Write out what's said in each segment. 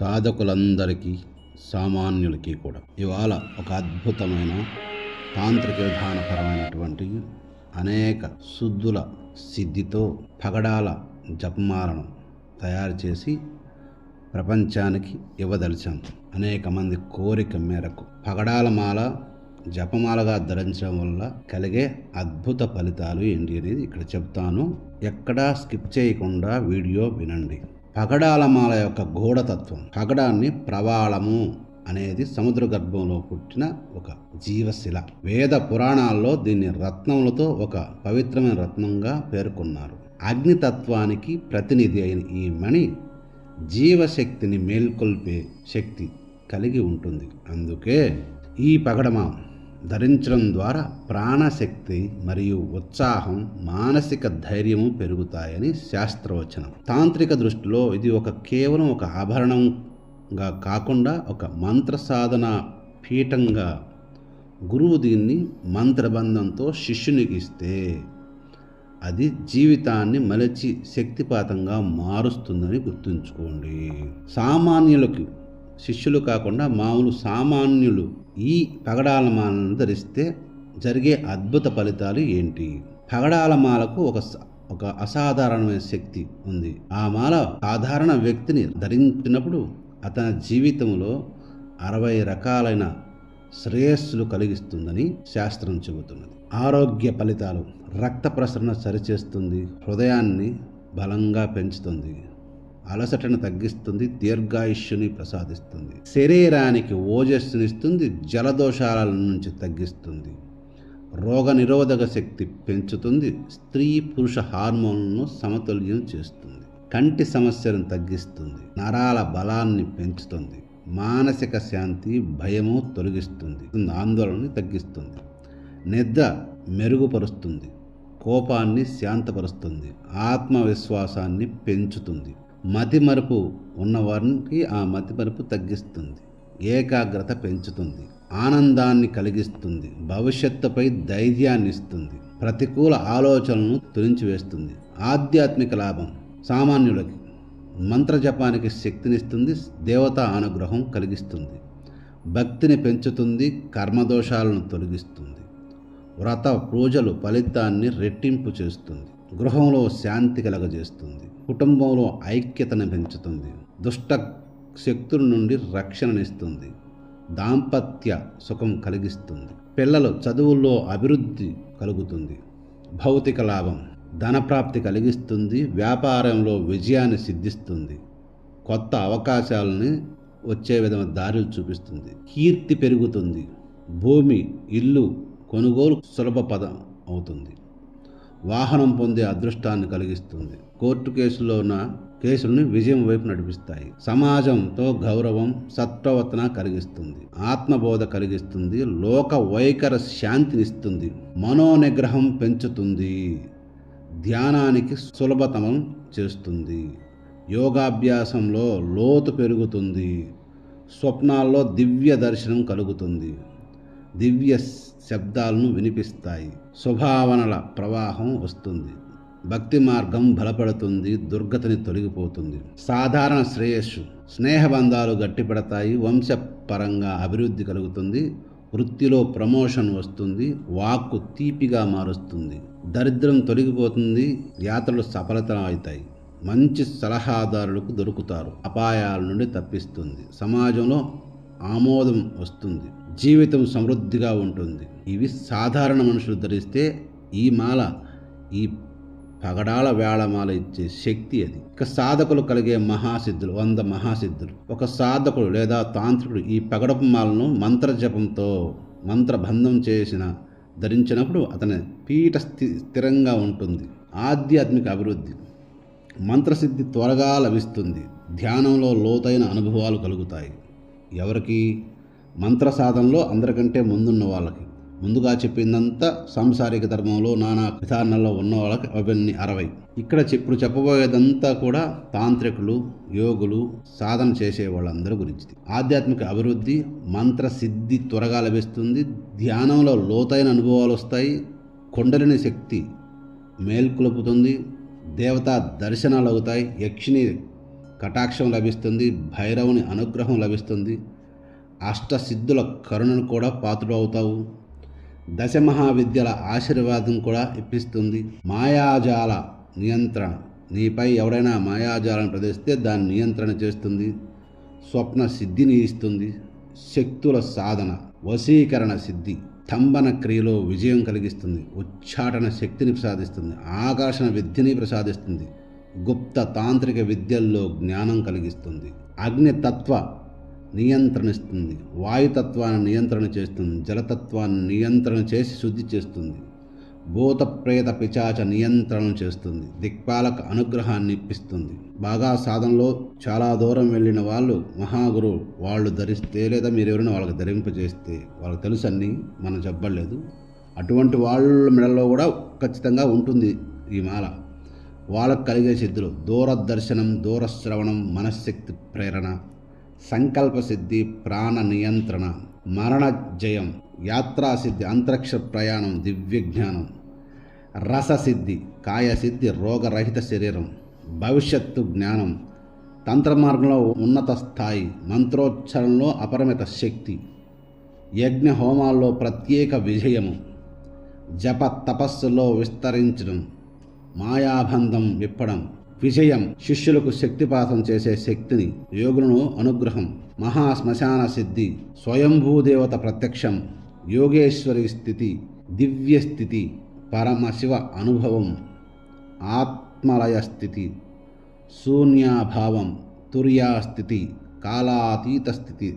సాధకులందరికీ సామాన్యులకి కూడా. ఇవాళ ఒక అద్భుతమైన తాంత్రిక విధానపరమైనటువంటి అనేక శుద్ధుల సిద్ధితో పగడాల జపమాలను తయారు చేసి ప్రపంచానికి ఇవ్వదలిచాం. అనేక మంది కోరిక మేరకు పగడాల మాల జపమాలగా ధరించడం వల్ల కలిగే అద్భుత ఫలితాలు ఏంటి అనేది ఇక్కడ చెప్తాను. ఎక్కడా స్కిప్ చేయకుండా వీడియో వినండి. పగడాలమాల యొక్క గూఢతత్వం పగడాన్ని ప్రవాళము అనేది సముద్ర గర్భంలో పుట్టిన ఒక జీవశిల. వేద పురాణాల్లో దీన్ని రత్నములతో ఒక పవిత్రమైన రత్నంగా పేర్కొన్నారు. అగ్నితత్వానికి ప్రతినిధి అయిన ఈ మణి జీవశక్తిని మేల్కొల్పే శక్తి కలిగి ఉంటుంది. అందుకే ఈ పగడమా ధరించడం ద్వారా ప్రాణశక్తి మరియు ఉత్సాహం మానసిక ధైర్యము పెరుగుతాయని శాస్త్రవచనం. తాంత్రిక దృష్టిలో ఇది ఒక కేవలం ఒక ఆభరణంగా కాకుండా ఒక మంత్ర సాధన పీఠంగా గురువు దీన్ని మంత్రబంధంతో శిష్యునికి ఇస్తే అది జీవితాన్ని మలచి శక్తిపాతంగా మారుస్తుందని గుర్తుంచుకోండి. సామాన్యులకు శిష్యులు కాకుండా మామూలు సామాన్యులు ఈ పగడాలమాలను ధరిస్తే జరిగే అద్భుత ఫలితాలు ఏంటి? పగడాలమాలకు ఒక ఒక అసాధారణమైన శక్తి ఉంది. ఆ మాల సాధారణ వ్యక్తిని ధరించినప్పుడు అతని జీవితంలో అరవై రకాలైన శ్రేయస్సులు కలిగిస్తుందని శాస్త్రం చెబుతున్నది. ఆరోగ్య ఫలితాలు రక్త ప్రసరణ సరిచేస్తుంది. హృదయాన్ని బలంగా పెంచుతుంది. అలసటను తగ్గిస్తుంది దీర్ఘాయుష్యుని ప్రసాదిస్తుంది. శరీరానికి ఓజస్సునిస్తుంది జలదోషాల నుంచి తగ్గిస్తుంది. రోగ నిరోధక శక్తి పెంచుతుంది స్త్రీ పురుష హార్మోన్లను సమతుల్యం చేస్తుంది. కంటి సమస్యలను తగ్గిస్తుంది నరాల బలాన్ని పెంచుతుంది. మానసిక శాంతి భయము తొలగిస్తుంది ఆందోళనని తగ్గిస్తుంది. నిద్ర మెరుగుపరుస్తుంది కోపాన్ని శాంతపరుస్తుంది ఆత్మవిశ్వాసాన్ని పెంచుతుంది. మతిమరుపు ఉన్నవారికి ఆ మతిమరుపు తగ్గిస్తుంది. ఏకాగ్రత పెంచుతుంది. ఆనందాన్ని కలిగిస్తుంది. భవిష్యత్తుపై ధైర్యాన్ని ఇస్తుంది. ప్రతికూల ఆలోచనలను తురించివేస్తుంది ఆధ్యాత్మిక లాభం సామాన్యులకి మంత్రజపానికి శక్తినిస్తుంది. దేవతా అనుగ్రహం కలిగిస్తుంది. భక్తిని పెంచుతుంది. కర్మదోషాలను తొలగిస్తుంది. వ్రత పూజలు ఫలితాన్ని రెట్టింపు చేస్తుంది. గృహంలో శాంతి కలగజేస్తుంది. కుటుంబంలో ఐక్యతను పెంచుతుంది. దుష్ట శక్తుల నుండి రక్షణనిస్తుంది. దాంపత్య సుఖం కలిగిస్తుంది. పిల్లలు చదువుల్లో అభివృద్ధి కలుగుతుంది. భౌతిక లాభం ధనప్రాప్తి కలిగిస్తుంది. వ్యాపారంలో విజయాన్ని సిద్ధిస్తుంది. కొత్త అవకాశాలని వచ్చే విధమైన దారులు చూపిస్తుంది. కీర్తి పెరుగుతుంది. భూమి ఇల్లు కొనుగోలు సులభ పదం అవుతుంది. వాహనం పొందే అదృష్టాన్ని కలిగిస్తుంది. కోర్టు కేసులో ఉన్న కేసులను విజయం వైపు నడిపిస్తాయి. సమాజంతో గౌరవం సత్ప్రవర్తన కలిగిస్తుంది. ఆత్మబోధ కలిగిస్తుంది. లోక వైఖర శాంతినిస్తుంది. మనోనిగ్రహం పెంచుతుంది. ధ్యానానికి సులభతమం చేస్తుంది. యోగాభ్యాసంలో లోతు పెరుగుతుంది. స్వప్నాల్లో దివ్య దర్శనం కలుగుతుంది. దివ్య శబ్దాలను వినిపిస్తాయి. స్వభావనల ప్రవాహం వస్తుంది. భక్తి మార్గం బలపడుతుంది దుర్గతిని తొలగిపోతుంది. సాధారణ శ్రేయస్సు స్నేహబంధాలు గట్టిపడతాయి వంశపరంగా అభివృద్ధి కలుగుతుంది వృత్తిలో ప్రమోషన్ వస్తుంది వాక్కు తీపిగా మారుస్తుంది. దరిద్రం తొలగిపోతుంది యాత్రలు సఫలతరం అవుతాయి మంచి సలహాదారులకు దొరుకుతారు అపాయాల నుండి తప్పిస్తుంది. సమాజంలో ఆమోదం వస్తుంది. జీవితం సమృద్ధిగా ఉంటుంది. ఇవి సాధారణ మనుషులు ధరిస్తే ఈ మాల ఈ పగడాల వేళమాల ఇచ్చే శక్తి అది. ఇక సాధకులు కలిగే మహాసిద్ధులు వంద మహాసిద్ధులు. ఒక సాధకుడు లేదా తాంత్రికుడు ఈ పగడపు మాలను మంత్రజపంతో మంత్రబంధం చేసిన ధరించినప్పుడు అతని పీఠ స్థి స్థిరంగా ఉంటుంది. ఆధ్యాత్మిక అభివృద్ధి. మంత్రసిద్ధి త్వరగా లభిస్తుంది. ధ్యానంలో లోతైన అనుభవాలు కలుగుతాయి. ఎవరికి? మంత్ర సాధనలో అందరికంటే ముందున్న వాళ్ళకి. ముందుగా చెప్పిందంతా సాంసారిక ధర్మంలో నానా విధానాల్లో ఉన్న వాళ్ళకి అవన్నీ అరవై. ఇక్కడ ఇప్పుడు చెప్పబోయేదంతా కూడా తాంత్రికులు యోగులు సాధన చేసే వాళ్ళందరి గురించి. ఆధ్యాత్మిక అభివృద్ధి మంత్ర సిద్ధి త్వరగా లభిస్తుంది. ధ్యానంలో లోతైన అనుభవాలు వస్తాయి. కొండలిని శక్తి మేల్కొలుపుతుంది. దేవతా దర్శనాలు అవుతాయి. యక్షిని కటాక్షం లభిస్తుంది భైరవుని అనుగ్రహం లభిస్తుంది. అష్టసిద్ధుల కరుణను కూడా పాత్రుడు అవుతావు దశ మహావిద్యల ఆశీర్వాదం కూడా ఇప్పిస్తుంది. మాయాజాల నియంత్రణ. నీపై ఎవడైనా మాయాజాలను ప్రదర్శిస్తే దాన్ని నియంత్రణ చేస్తుంది. స్వప్న సిద్ధిని ఇస్తుంది. శక్తుల సాధన వశీకరణ సిద్ధి స్తంభన క్రియలో విజయం కలిగిస్తుంది. ఉచ్చాటన శక్తిని ప్రసాదిస్తుంది. ఆకర్షణ విద్యని ప్రసాదిస్తుంది. గుప్త తాంత్రిక విద్యల్లో జ్ఞానం కలిగిస్తుంది. అగ్నితత్వ నియంత్రణిస్తుంది. వాయుతత్వాన్ని నియంత్రణ చేస్తుంది. జలతత్వాన్ని నియంత్రణ చేసి శుద్ధి చేస్తుంది. భూత ప్రేత పిచాచ నియంత్రణ చేస్తుంది. దిక్పాలక అనుగ్రహాన్ని ఇప్పిస్తుంది. బాగా సాధనలో చాలా దూరం వెళ్ళిన వాళ్ళు మహాగురు వాళ్ళు ధరిస్తే లేదా మీరు ఎవరైనా వాళ్ళకి ధరింపజేస్తే వాళ్ళకి తెలుసు అన్ని మనం చెప్పలేదు. అటువంటి వాళ్ళ మెడలో కూడా ఖచ్చితంగా ఉంటుంది ఈ మాల. వాళ్ళకు కలిగే సిద్ధులు. దూరదర్శనం దూరశ్రవణం మనశ్శక్తి ప్రేరణ సంకల్ప సిద్ధి ప్రాణ నియంత్రణ మరణ జయం యాత్రాసిద్ధి అంతరిక్ష ప్రయాణం దివ్య జ్ఞానం రససిద్ధి కాయసిద్ధి రోగరహిత శరీరం భవిష్యత్తు జ్ఞానం తంత్ర మార్గంలో ఉన్నత స్థాయి మంత్రోచ్చరణలో అపరిమిత శక్తి యజ్ఞ హోమాల్లో ప్రత్యేక విజయము జప తపస్సులో విస్తరించడం మాయాబంధం విప్పడం విజయం శిష్యులకు శక్తిపాతం చేసే శక్తిని యోగులను అనుగ్రహం మహా శ్మశాన సిద్ధి స్వయంభూదేవత ప్రత్యక్షం యోగేశ్వరి స్థితి దివ్య స్థితి పరమశివ అనుభవం ఆత్మలయ స్థితి శూన్యాభావం తుర్యాస్థితి కాలాతీత స్థితి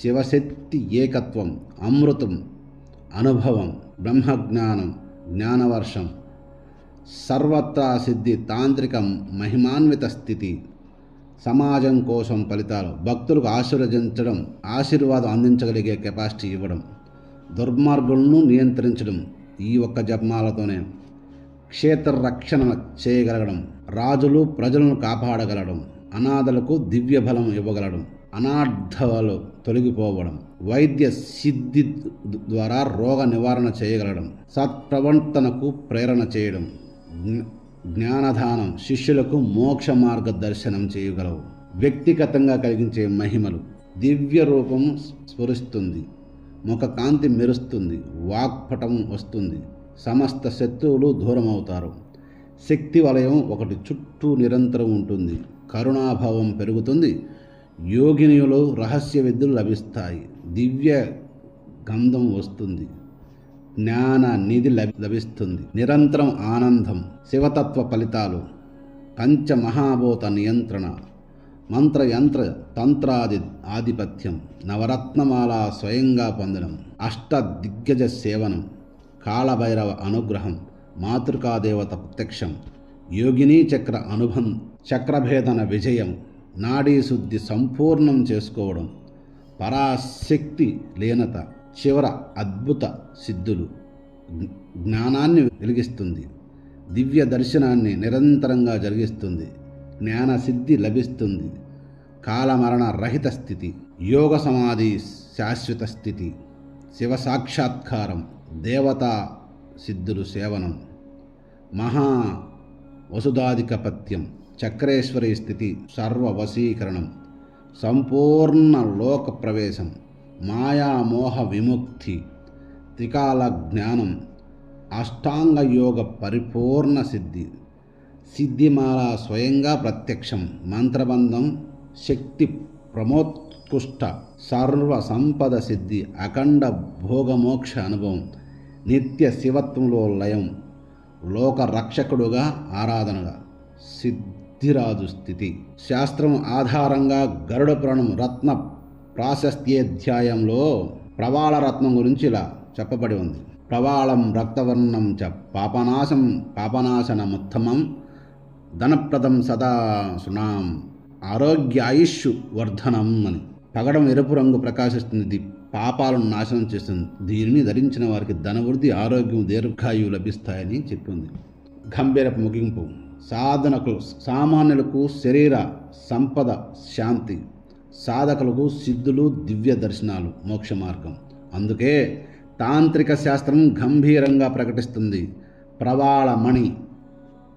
శివశక్తి ఏకత్వం అమృతం అనుభవం బ్రహ్మజ్ఞానం జ్ఞానవర్షం. సర్వత్రా సిద్ధి తాంత్రిక మహిమాన్విత స్థితి. సమాజం కోసం ఫలితాలు భక్తులకు ఆశీర్వదించడం ఆశీర్వాదం అందించగలిగే కెపాసిటీ ఇవ్వడం దుర్మార్గులను నియంత్రించడం ఈ ఒక్క జపమాలతోనే. క్షేత్ర రక్షణ చేయగలగడం రాజులు ప్రజలను కాపాడగలడం అనాథలకు దివ్య బలం ఇవ్వగలడం అనార్థాలు తొలగిపోవడం వైద్య సిద్ధి ద్వారా రోగ నివారణ చేయగలడం సత్ప్రవర్తనకు ప్రేరణ చేయడం. జ్ఞానదానం శిష్యులకు మోక్ష మార్గదర్శనం చేయగలవు. వ్యక్తిగతంగా కలిగించే మహిమలు దివ్య రూపం స్ఫురిస్తుంది. ముఖ కాంతి మెరుస్తుంది. వాక్పటం వస్తుంది. సమస్త శత్రువులు దూరమవుతారు. శక్తి వలయం ఒకటి చుట్టూ నిరంతరం ఉంటుంది. కరుణాభావం పెరుగుతుంది. యోగినియులు రహస్య విద్యలు లభిస్తాయి. దివ్య గంధం వస్తుంది. జ్ఞాన నిధి లభి- లభిస్తుంది. నిరంతరం ఆనందం శివతత్వ ఫలితాలు పంచమహాభూత నియంత్రణ మంత్ర యంత్ర తంత్రాది ఆధిపత్యం నవరత్నమాల స్వయంగా పొందడం అష్ట దిగ్గజ సేవనం కాళభైరవ అనుగ్రహం మాతృకాదేవత ప్రత్యక్షం యోగినీ చక్ర అనుభం చక్రభేదన విజయం నాడీ శుద్ధి సంపూర్ణం చేసుకోవడం పరాశక్తి లీనత చివర అద్భుత సిద్ధులు జ్ఞానాన్ని వెలిగిస్తుంది. దివ్య దర్శనాన్ని నిరంతరంగా జరిగిస్తుంది. జ్ఞాన సిద్ధి లభిస్తుంది. కాలమరణ రహిత స్థితి యోగ సమాధి శాశ్వత స్థితి శివ సాక్షాత్కారం దేవతా సిద్ధులు సేవనం మహా వసుధాధికపత్యం చక్రేశ్వరి స్థితి సర్వవశీకరణం సంపూర్ణ లోక ప్రవేశం. మాయామోహ విముక్తి త్రికాల జ్ఞానం అష్టాంగ యోగ పరిపూర్ణ సిద్ధి. సిద్ధిమాల స్వయంగా ప్రత్యక్షం మంత్రబంధం శక్తి ప్రమోత్కృష్ట సర్వ సంపద సిద్ధి అఖండ భోగమోక్ష అనుభవం నిత్య శివత్వంలో లయం లోక రక్షకుడుగా ఆరాధనగా. సిద్ధిరాజు స్థితి. శాస్త్రం ఆధారంగా గరుడ పురాణం రత్న ప్రాశస్త్యాధ్యాయంలో ప్రవాళ రత్నం గురించి ఇలా చెప్పబడి ఉంది. ప్రవాళం రక్తవర్ణం చ పాపనాశం పాపనాశనముత్తమం ధనప్రదం సదా సునాం ఆరోగ్య ఆయుష్ వర్ధనం అని. పగడం ఎరుపు రంగు ప్రకాశిస్తుంది. పాపాలను నాశనం చేస్తుంది. దీనిని ధరించిన వారికి ధనవృద్ధి ఆరోగ్యం దీర్ఘాయువు లభిస్తాయని చెప్పింది. గంభీరపు ముగింపు. సాధనకు సామాన్యులకు శరీర సంపద శాంతి. సాధకులకు సిద్ధులు దివ్య దర్శనాలు మోక్ష మార్గం. అందుకే తాంత్రిక శాస్త్రం గంభీరంగా ప్రకటిస్తుంది. ప్రవాళమణి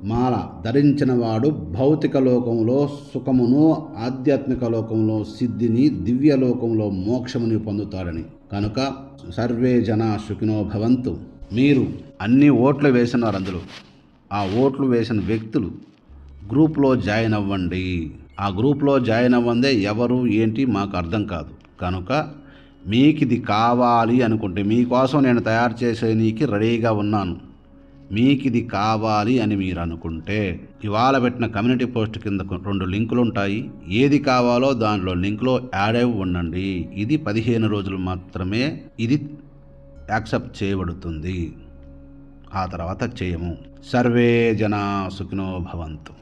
మాల ధరించినవాడు భౌతిక లోకంలో సుఖమును ఆధ్యాత్మిక లోకంలో సిద్ధిని దివ్య లోకంలో మోక్షముని పొందుతాడని. కనుక సర్వే జన సుఖినో భవంతు. మీరు అన్ని ఓట్లు వేసినారు అందులో. ఆ ఓట్లు వేసిన వ్యక్తులు గ్రూప్లో జాయిన్ అవ్వండి. ఆ గ్రూప్లో జాయిన్ అవ్వందే ఎవరు ఏంటి మాకు అర్థం కాదు. కనుక మీకు ఇది కావాలి అనుకుంటే మీకోసం నేను తయారు చేసే నీకు రెడీగా ఉన్నాను. మీకు ఇది కావాలి అని మీరు అనుకుంటే ఇవాళ పెట్టిన కమ్యూనిటీ పోస్ట్ కింద రెండు లింకులు ఉంటాయి. ఏది కావాలో దాంట్లో లింక్లో యాడ్ అయి ఉండండి. ఇది పదిహేను రోజులు మాత్రమే ఇది యాక్సెప్ట్ చేయబడుతుంది. ఆ తర్వాత చేయము. సర్వే జనా సుఖినో భవంతు.